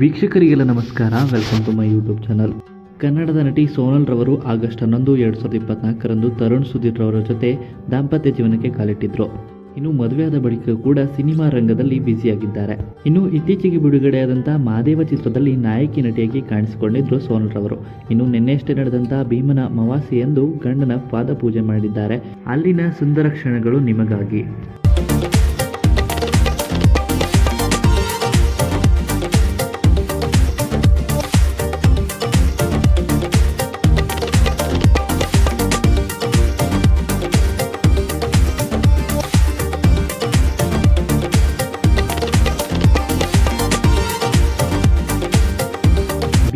ವೀಕ್ಷಕರಿಗೆಲ್ಲ ನಮಸ್ಕಾರ welcome to my YouTube channel ಕನ್ನಡದ ನಟಿ ಸೋನಲ್ ರವರು ಆಗಸ್ಟ್ ಹನ್ನೊಂದು, ಎರಡು ಸಾವಿರದ ಇಪ್ಪತ್ನಾಲ್ಕರಂದು ತರುಣ್ ಸುಧೀರ್ ರವರ ಜೊತೆ ದಾಂಪತ್ಯ ಜೀವನಕ್ಕೆ ಕಾಲಿಟ್ಟಿದ್ರು. ಇನ್ನು ಮದುವೆಯಾದ ಬಳಿಕ ಕೂಡ ಸಿನಿಮಾ ರಂಗದಲ್ಲಿ ಬ್ಯುಸಿಯಾಗಿದ್ದಾರೆ ಇನ್ನು ಇತ್ತೀಚೆಗೆ ಬಿಡುಗಡೆಯಾದಂಥ ಮಾದೇವ ಚಿತ್ರದಲ್ಲಿ ನಾಯಕಿ ನಟಿಯಾಗಿ ಕಾಣಿಸಿಕೊಂಡಿದ್ರು ಸೋನಲ್ ರವರು. ಇನ್ನು ನಿನ್ನೆಷ್ಟೇ ನಡೆದಂಥ ಭೀಮನ ಮವಾಸಿ ಎಂದು ಗಂಡನ ಪಾದ ಪೂಜೆ ಮಾಡಿದ್ದಾರೆ. ಅಲ್ಲಿನ ಸುಂದರ ಕ್ಷಣಗಳು ನಿಮಗಾಗಿ.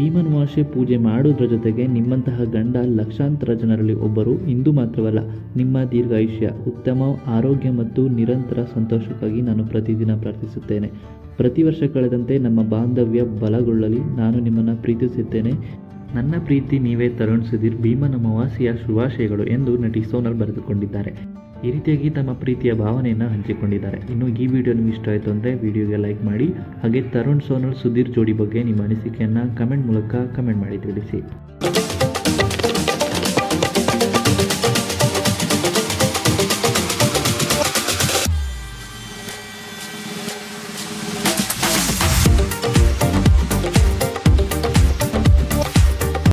ಭೀಮನ್ ವಾಶೆ ಪೂಜೆ ಮಾಡೋದ್ರ ಜೊತೆಗೆ ನಿಮ್ಮಂತಹ ಗಂಡ ಲಕ್ಷಾಂತರ ಜನರಲ್ಲಿ ಒಬ್ಬರು ಇಂದು ಮಾತ್ರವಲ್ಲ, ನಿಮ್ಮ ದೀರ್ಘಾಯುಷ್ಯ, ಉತ್ತಮ ಆರೋಗ್ಯ ಮತ್ತು ನಿರಂತರ ಸಂತೋಷಕ್ಕಾಗಿ ನಾನು ಪ್ರತಿದಿನ ಪ್ರಾರ್ಥಿಸುತ್ತೇನೆ. ಪ್ರತಿ ವರ್ಷ ಕಳೆದಂತೆ ನಮ್ಮ ಬಾಂಧವ್ಯ ಬಲಗೊಳ್ಳಲಿ. ನಾನು ನಿಮ್ಮನ್ನು ಪ್ರೀತಿಸುತ್ತೇನೆ. ನನ್ನ ಪ್ರೀತಿ ನೀವೇ ತರುಣ್ ಸುಧೀರ್ ಭೀಮನ ಮವಾಸಿಯ ಶುಭಾಶಯಗಳು ಎಂದು ನಟಿ ಸೋನಲ್ ಬರೆದುಕೊಂಡಿದ್ದಾರೆ. ಈ ರೀತಿಯಾಗಿ ತಮ್ಮ ಪ್ರೀತಿಯ ಭಾವನೆಯನ್ನು ಹಂಚಿಕೊಂಡಿದ್ದಾರೆ. ಇನ್ನು ಈ ವಿಡಿಯೋ ನಿಮ್ಗೆ ಇಷ್ಟ ಆಯಿತು ಅಂದರೆ ವಿಡಿಯೋಗೆ ಲೈಕ್ ಮಾಡಿ, ಹಾಗೆ ತರುಣ್ ಸೋನಲ್ ಸುಧೀರ್ ಜೋಡಿ ಬಗ್ಗೆ ನಿಮ್ಮ ಅನಿಸಿಕೆಯನ್ನು ಕಮೆಂಟ್ ಮೂಲಕ ಕಮೆಂಟ್ ಮಾಡಿ ತಿಳಿಸಿ.